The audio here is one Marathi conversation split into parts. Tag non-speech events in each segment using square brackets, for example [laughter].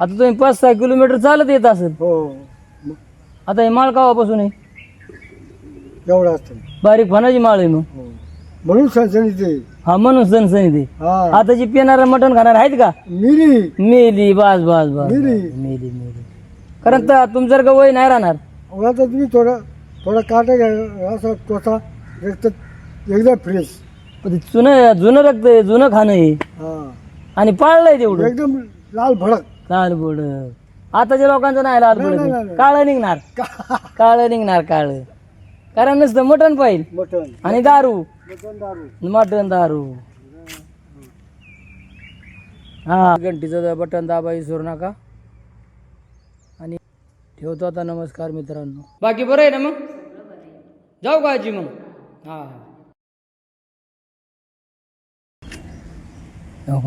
आता तुम्ही पाच सहा किलोमीटर चालत येत असेल. हो. मग आता हे माळ कावापासून आहे? एवढं असतं. बारीक फणाची माळ आहे मग. हो. म्हणून सणसणीत ते हा म्हणून सणसणी ते हा आताची पेनारा मटण खाणार आहेत का? मिरी. मेली बास बास बास मेली. मेली मेली कारण तर तुमच्यासारखं वय नाही राहणार. आता तुम्ही थोडा थोडा काटा घ्या असा तोसा रक्त एकदम फ्रेश पण ते जुनं जुनं रक्त आहे जुनं खाणं आहे. हा. आणि पाळलंय तेवढं. एकदम लाल भडक. लाल बोड. आताच्या लोकांचं नाही लाल बोड. काळं निघणार. काळं निघणार काळं. कारण नुसतं मटण पाहिजे मटण. आणि दारू. मटण दारू. मटण दारू. हा. घंटीचं बटन दाबा विसरू नका. आणि ठेवतो आता नमस्कार मित्रांनो. बाकी बरं आहे ना मग? जाऊ का आजी मग. हा. हो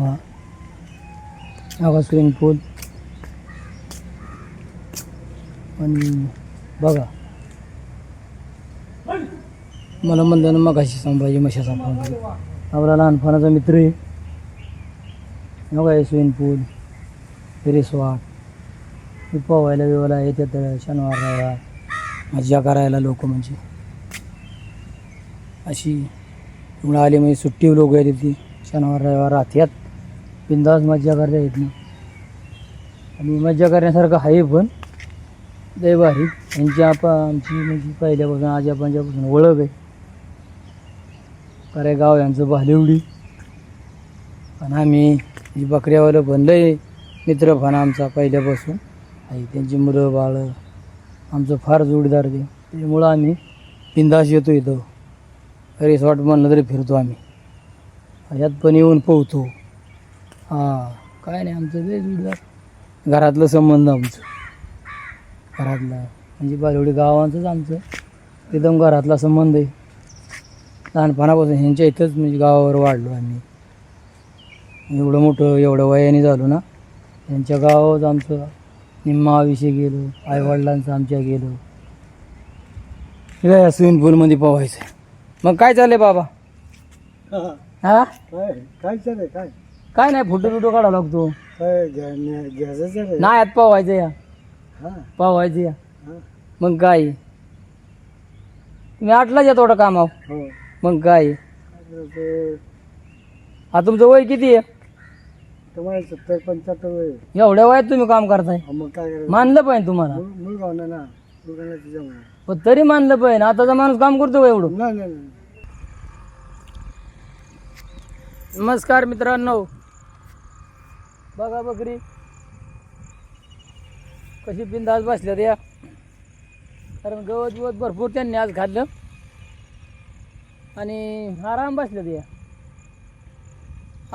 हो स्विमिंग पूल आणि बघा. मला म्हणलं ना मग अशी संभाजी मशाचा फोन आपला लहानपणाचा मित्र आहे. नका स्विमिंग पूल रिसॉर्ट पोहायला बिवायला येतात शनिवार रविवार. मज्जा करायला लोक म्हणजे. अशी एवढं आली म्हणजे सुट्टी लोक येते ती शनिवार रविवार राहत्यात बिंदास मज्जा करता येत नाही. आणि मज्जा करण्यासारखं आहे पण लय भारी. म्हणजे यांची आपा आमची म्हणजे पहिल्यापासून आजी ओळख आहे. खरे गाव यांचं भालिवडी पण आम्ही जी बकऱ्यावालं बनलं आहे मित्र पण आमचा पहिल्यापासून. आहे त्यांची मुलं बाळं आमचं फार जोडीदार ते त्याच्यामुळं आम्ही बिंदास येतो इथं. रिसॉर्ट म्हणलं तरी फिरतो आम्ही. ह्यात पण येऊन पोहतो. हां काय नाही आमचं लय जोडीदार. घरातलं संबंध आमचं. घरातला. म्हणजे बालवडी गावांचंच आमचं. एकदम घरातला संबंध आहे. लहानपणापासून ह्यांच्या इथंच म्हणजे गावावर वाढलो आम्ही. एवढं मोठं एवढं वयाने झालो ना. त्यांच्या गावात आमचं निम्मा विषय गेलो आईवडिलांचं आमच्या गेलो. हे स्विमिंग पूलमध्ये पोहायचं. मग काय चाललंय बाबा? [laughs] हा. काय? काय काय? काय नाही फोटो बिटो काढावा लागतो. काय चालय नाही आत पोहायचं या. हा. मग काय तुम्ही आठलाच या थोडं कामावर. हो. मग ते हा तुमचं वय किती आहे? तुम्हाला सत्तर पंच्याहत्तर वय. एवढ्या वयात तुम्ही काम करताय. मग काय करायचं? मानलं पाहिजे तुम्हाला. गावना ना. तिच्यामुळे. पण तरी मानलं पाहिजे. आताचा माणूस काम करतो का एवढं? नाही नाही नाही. नमस्कार मित्रांनो. बघा बकरी. कशी बिंदास बसल्या त्या. कारण गवत बिवत भरपूर त्यांनी आज खाल्लं. आणि आराम बसल्या त्या.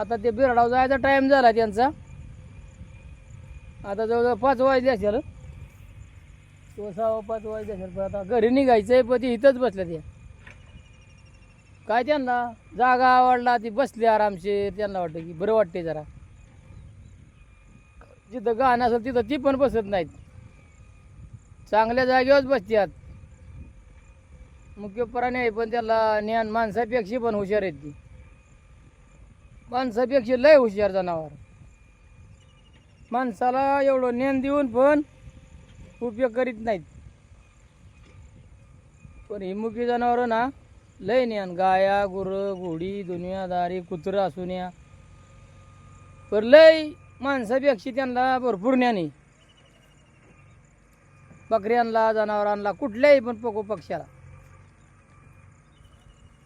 आता ते बिरडाव जायचा टाईम झाला त्यांचा. आता जवळजवळ पाच वाजले असेल. तो सहा पाच वाजले असेल पण आता घरी निघायचं आहे पण ती इथंच बसल्या त्या. काय त्यांना? जागा आवडला ती बसली आरामशीर. त्यांना वाटतं की बरं वाटते जरा. जिथं गाणं असेल तिथं ती पण बसत नाहीत. चांगल्या जागेवरच बसतात मुख्य प्राणी आहे पण त्याला ज्ञान माणसापेक्षा पण हुशार आहेत ती. माणसापेक्षा लय हुशार जनावर. माणसाला एवढं ज्ञान देऊन पण उपयोग करीत नाहीत. पण ही मुख्य जनावरं ना लय ज्ञान. गाया गुरं घोडी दुनियादारी कुत्रं असून या. पर लय माणसापेक्षा त्यांना भरपूर ज्ञान आहे. बकऱ्यांना जनावरांना कुठल्याही पण पकू पक्षाला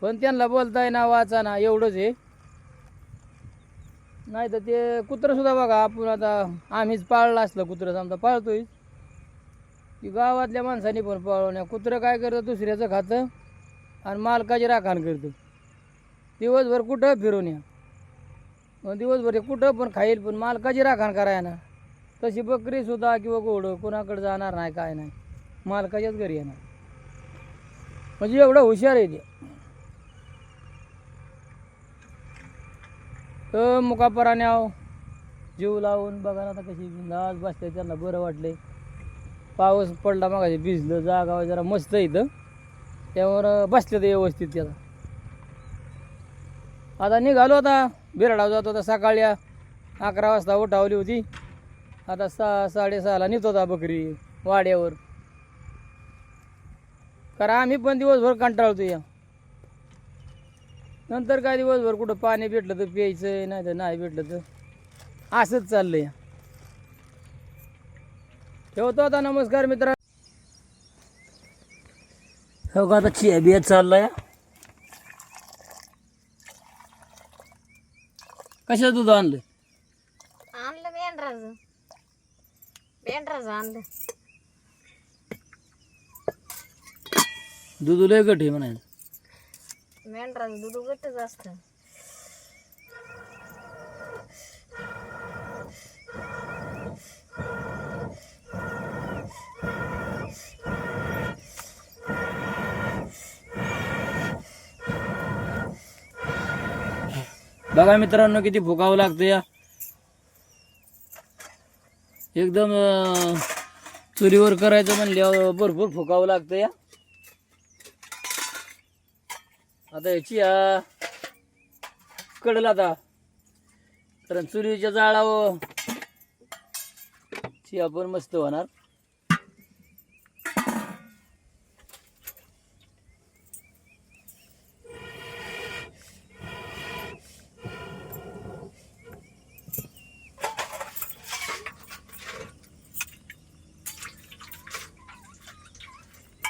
पण त्यांना बोलताय ना वाचा ना एवढंच आहे. नाही तर ते कुत्रं सुद्धा बघा आपण आता आम्हीच पाळलं असलं कुत्रं समजा पाळतोय. की गावातल्या माणसांनी पण पाळवण्या कुत्रं काय करतं? दुसऱ्याचं खातं आणि मालकाची राखण करतं. दिवसभर कुठं फिरून या. मग दिवसभर ते कुठं पण खाईल पण मालकाची राखण कराय ना तशी बकरी सुद्धा किंवा घोडं कोणाकडे जाणार नाही काय नाही. मालकाच्याच घरी येणार? म्हणजे एवढं हुशार आहे ते. तर मुकापराने आहो. जीव लावून बघा ना आता कशी आज बसले त्यांना बरं वाटले पाऊस पडला मग भिजलं जागा जरा मस्त आहे इथं. त्यावर बसले ते व्यवस्थित त्याला. आता निघालो आता. बिराडाव जात होता सकाळी. अकरा वाजता उठावली होती. आता सहा साडेसहाला नेत होता बकरी वाड्यावर. कारण आम्ही पण दिवसभर कंटाळतो या. नंतर काय दिवसभर कुठं पाणी भेटलं तर प्यायचं नाही तर नाही भेटलं तर असंच चाललंय. ठेवतो आता नमस्कार मित्र. हो का आता चिया बिया चाललाय. कशा दूध आणलं आणलं मेंढराचं. मेंढराचं आणलं. दूध लय गट आहे म्हणायचं. मेंढराचं दूध उघडच असतं. बघा मित्रांनो किती फुकावं लागतं या. एकदम चुरीवर करायचं म्हणल्यावर भरपूर फुकावं लागतं या. आता याची या कडल आता. कारण चुरीच्या जाळावर ची पण मस्त होणार.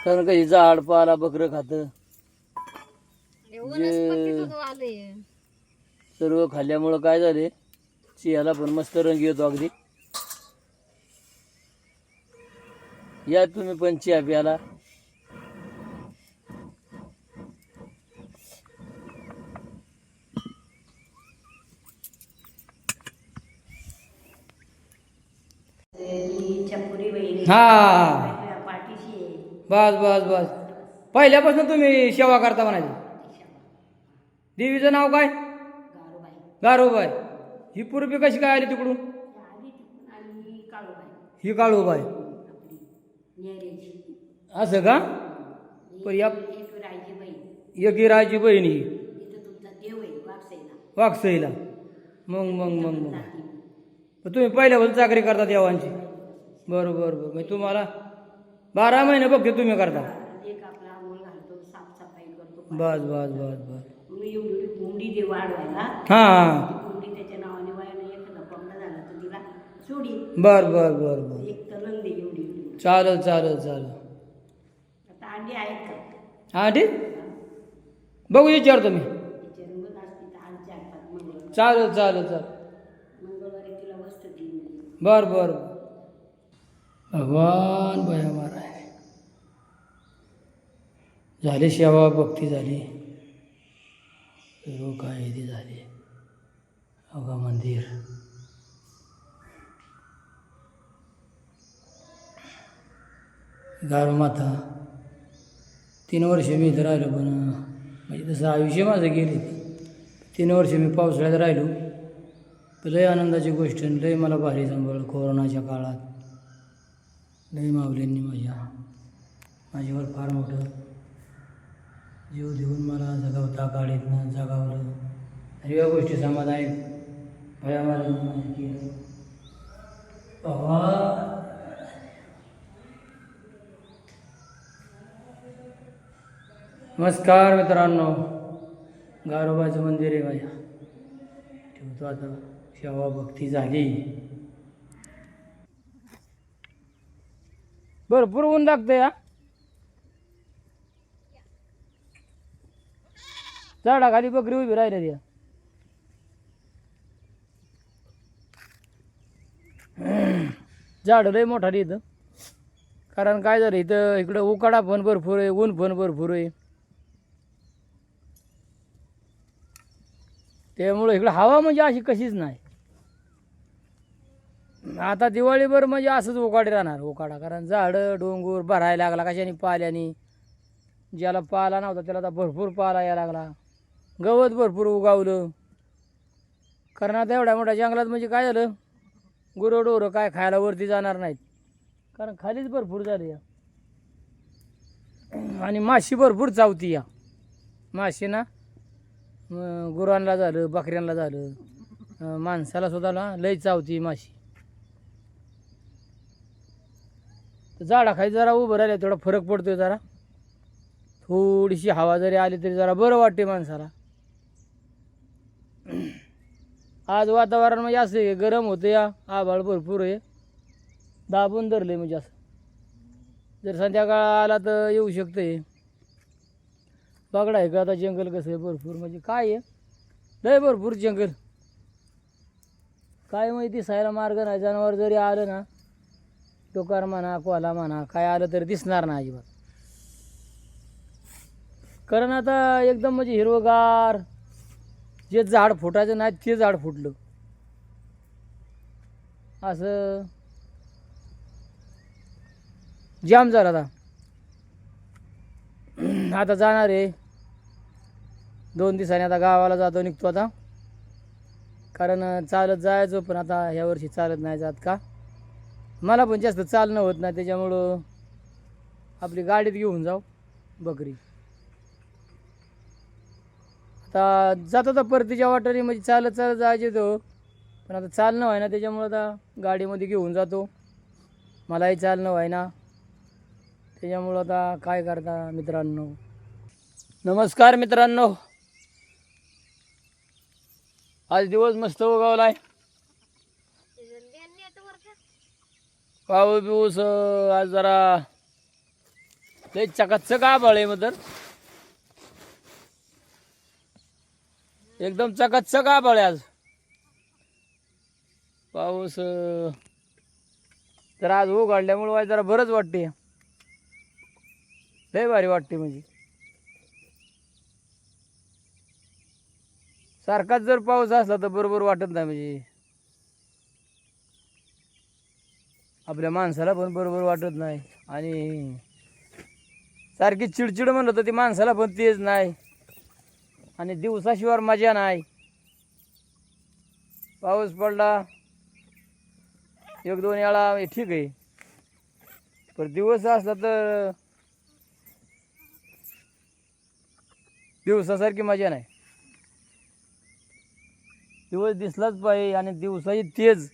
कारण काही झाड पाला बकरं खातं. सर्व खाल्ल्यामुळं काय झाले चियाला पण मस्त रंग येतो अगदी. या तुम्ही पण चिया प्याला. हा. बस बस बस. पहिल्यापासून तुम्ही सेवा करता म्हणायची. देवीचं नाव काय? गारोबाई. ही पूर्वी कशी काय आली तिकडून? ही काळूबाई. असं का? पण या एक राजी बहीण ही. वाकसईला. मग मग मग मग. तुम्ही पहिल्यापासून चाकरी करता देवांची. बरं बरं बरं तुम्हाला बारा महिने बघते तुम्ही करता. बस बस बस बस. कोंबडी ते वाढवायला. हां कोंबडी त्याच्या नावाने वायला एखादा पगडा झाला तर तिला सोडी. बर बर बर बर. एक एवढी एवढी. चालेल चालेल चालेल. आता अंडी आहेत का? हां ठीक बघू विचारतो मी. त्याच्या मग असते तर आज चार पाच मंगळवार. चालेल चालेल चालेल. मंगळवारी तिला वस्तू दिली बर बर. भगवान बया महाराज झाली सेवा भक्ती झाली. सर्व काय ते झाले. अवघा मंदिर. गारमाता तीन वर्ष मी इथं राहिलो पण म्हणजे तसं आयुष्य माझं गेले तीन वर्ष मी पावसाळ्यात राहिलो. लय आनंदाची गोष्ट आणि लय मला भारी सांभाळलं कोरोनाच्या काळात. लय माऊलींनी माझ्या माझ्यावर फार मोठं जीव देऊन मला जगावता काळीतनं जगावलं आणि या गोष्टी समाधान भया महाराजांनी केलं बाबा नमस्कार मित्रांनो. गारोबाचं मंदिर आहे माझ्या ठेवतो आता. सेवा भक्ती झाली. भरपूर ऊन लागतं या झाडाखाली बकरी उभी राहिली त्या झाडं लय मोठा इथं. कारण काय झालं इथं इकडं उकाडा पण भरपूर आहे ऊन पण भरपूर आहे. त्यामुळं इकडं हवा म्हणजे अशी कशीच नाही. आता दिवाळीभर म्हणजे असंच उकाडे राहणार उकाडा. कारण झाडं डोंगर भरायला लागला कशाने? पाल्याने ज्याला पाला नव्हता त्याला आता भरपूर पाला यायला लागला. गवत भरपूर उगावलं. कारण आता एवढ्या मोठ्या जंगलात म्हणजे काय झालं? गुरं डोरं काय खायला वरती जाणार नाहीत. कारण खालीच भरपूर झाले या. आणि माशी भरपूर चावती या. माशी ना गुरांना झालं बकऱ्यांना झालं माणसाला सुद्धा ना लय चावती माशी. झाडाखाली जरा उभं राहिले थोडा फरक पडतोय जरा. थोडीशी हवा जरी आली तरी जरा बरं वाटते माणसाला. आज वातावरण म्हणजे असं आहे गरम होतं या आभाळ भरपूर आहे. दाबून धरले म्हणजे असं. जर संध्याकाळ आला तर येऊ शकतं आहे बघडा आहे का आता? जंगल कसं आहे? भरपूर म्हणजे काय आहे? लय भरपूर जंगल. काय माहिती दिसायला मार्ग नाही. जनावर जरी आलं ना टोकार म्हणा कोला म्हणा काय आलं तरी दिसणार नाही अजिबात. कारण आता एकदम म्हणजे हिरवगार जे झाड फुटायचं नाही ते झाड फुटलं. असं. जाम झाला आता. आता जाणार आहे. दोन दिवसांनी आता गावाला जातो निघतो आता. कारण चालत जायचो पण आता ह्या वर्षी चालत नाही जात का? मला पण जास्त चालणं होत नाही त्याच्यामुळं आपली गाडीत घेऊन जाऊ बकरी. आता जाता तर परतीच्या वाटारी म्हणजे चालत चालत जायचे तो पण आता चालणं व्हाय ना त्याच्यामुळं आता गाडीमध्ये घेऊन जातो. मलाही चालणं व्हाय ना त्याच्यामुळं आता काय करता मित्रांनो? नमस्कार मित्रांनो. आज दिवस मस्त उगावला आहे पाऊस बिऊस आज जरा लय चकाचक आभाळ आहे मग तर एकदम चकाचक आभाळ आज. पाऊस तर जरा आज उघडल्यामुळे वाय जरा बरंच वाटते लय भारी वाटते म्हणजे. सारखाच जर पाऊस असला तर बरोबर वाटत नाही म्हणजे. आपल्या माणसाला पण बरोबर वाटत नाही आणि सारखी चिडचिड म्हणलं तर ती माणसाला पण तेच नाही. आणि दिवसाशिवाय मजा नाही. पाऊस पडला. एक दोन वेळा ठीक आहे. पण दिवस असला तर दिवसासारखी मजा नाही. दिवस दिसलाच पाहिजे आणि दिवसाची तेज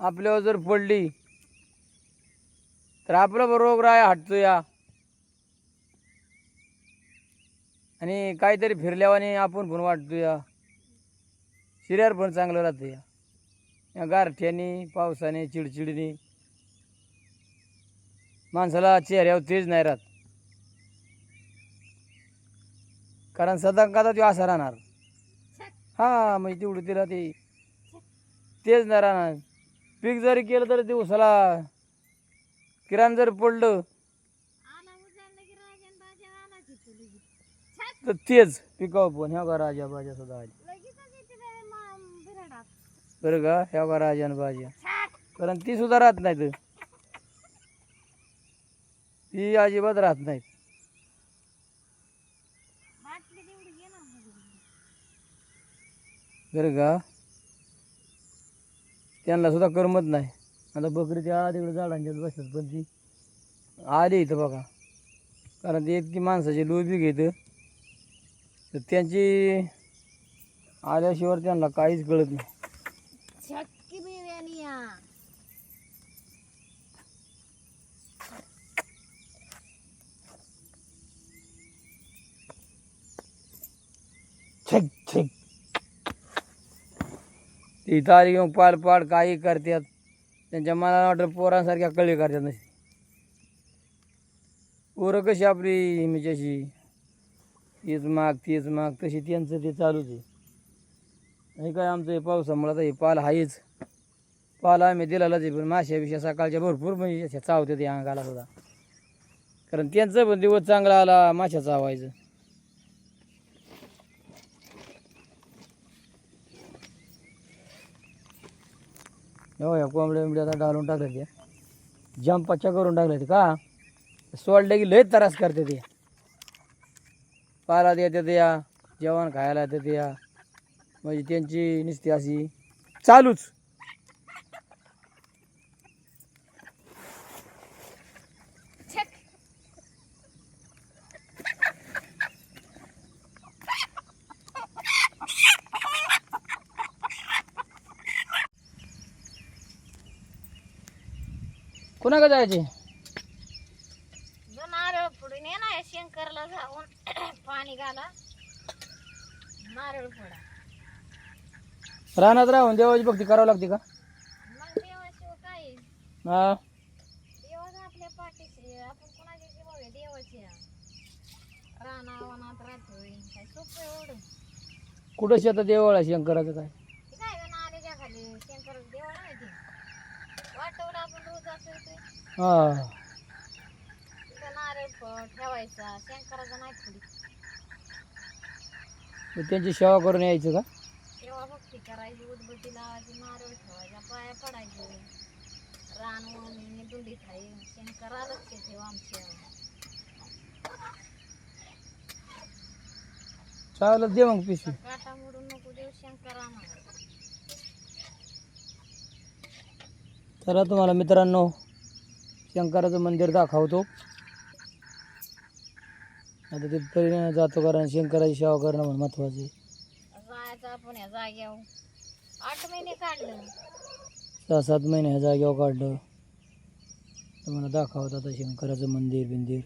आपल्यावर जर पडली तर आपला बरोबर आहे हटतो या आणि काहीतरी फिरल्यावाने आपण पण वाटतो या शरीर पण चांगलं राहतं या या गारठ्याने पावसाने चिडचिडीने. माणसाला चेहऱ्यावर तेज नाही राहत. कारण सदा कदा तो असा राहणार. हा म्हणजे तेवढं तिला ते तेच नाही राहणार. पीक जरी केलं तर दिवसाला किराण जर पडलं तर तेच पिकावं पण. ह्या का राजा बाजा सुद्धा आली. बरं का? ह्या का राजा आणि भाज्या कारण ती सुद्धा राहत नाहीत. ती अजिबात राहत नाहीत. बरं का? त्यांना सुद्धा करमत नाही. आता बकरी त्या तिकडे झाडांच्या बसतात पण ती आली इथं बघा. कारण ते इतकी माणसाची लोबी घेतं. तर त्यांची आल्याशिवाय त्यांना काहीच कळत नाही. छक्की बिर्याणी या. छेक छेक. ती आली घेऊन पाड पाड काही करतात. त्यांच्या मनाला वाटतं पोरांसारख्या कळी करतात नसते पोरं कशी आपली म्हणजे अशी तीच माग तीच माग तशी त्यांचं ते चालूच आहे. नाही काय आमचं हे पावसामुळं आता हे पाल आहेच पाल आम्ही दिलेलाच आहे पण माश्यापेक्षा सकाळच्या भरपूर म्हणजे चावते ते अंगाला सुद्धा. कारण त्यांचं पण दिवस चांगला आला माश्या चावायचं. हो या कोंबड्या बिंबड्या आता डालून टाकल्या त्या. जंपाच्या करून टाकल्या ते का? सोडल्या की लय त्रास करते ते. पाला येते या जेवण खायला येते या. म्हणजे त्यांची नुसती अशी चालूच. कोणाकडे जायचे जो नारळ फोडून ये ना शंकरला जाऊन पाणी घाला नारळ फोडा रानात राहून देवाची भक्ती करावी लागते का? मग काय आहे? हा. देवाच आपल्या पाठीशी आहे. आपण कोणाच्या देवाची आहे. राना वनात राहतोय. काय सोपं आहे एवढं? कुठं शेतात देवळ आहे शंकराचं काय? ते काय गं नाल्याच्या खाली? शंकर देवळ नाही ते वाटवलं आपण रोज हा. तिथं नारळ फ- ठेवायचा. शंकराचा नाही थोडी मग त्यांची सेवा करून यायचं का? तेव्हा भक्ती करायची उदबत्ती लावायची नारळ ठेवायचा पाया पडायचे. रान वणी दुंडीत आहे शंकरा लक्ष ठेवा आमच्या. चालत दे मग पिशवी. काटा मोडून नको देव शंकर आम्हाला. चला तुम्हाला मित्रांनो शंकराचं मंदिर दाखवतो. आता तिथपर्यंत जातो कारण शंकराची सेवा करणं म्हणून महत्वाचं आहे. जायचं आपण या जाग्यावर आठ महिने काढलं. सहा सात महिने ह्या जागेवर काढलं. तुम्हाला दाखवतो आता शंकराचं मंदिर बिंदिर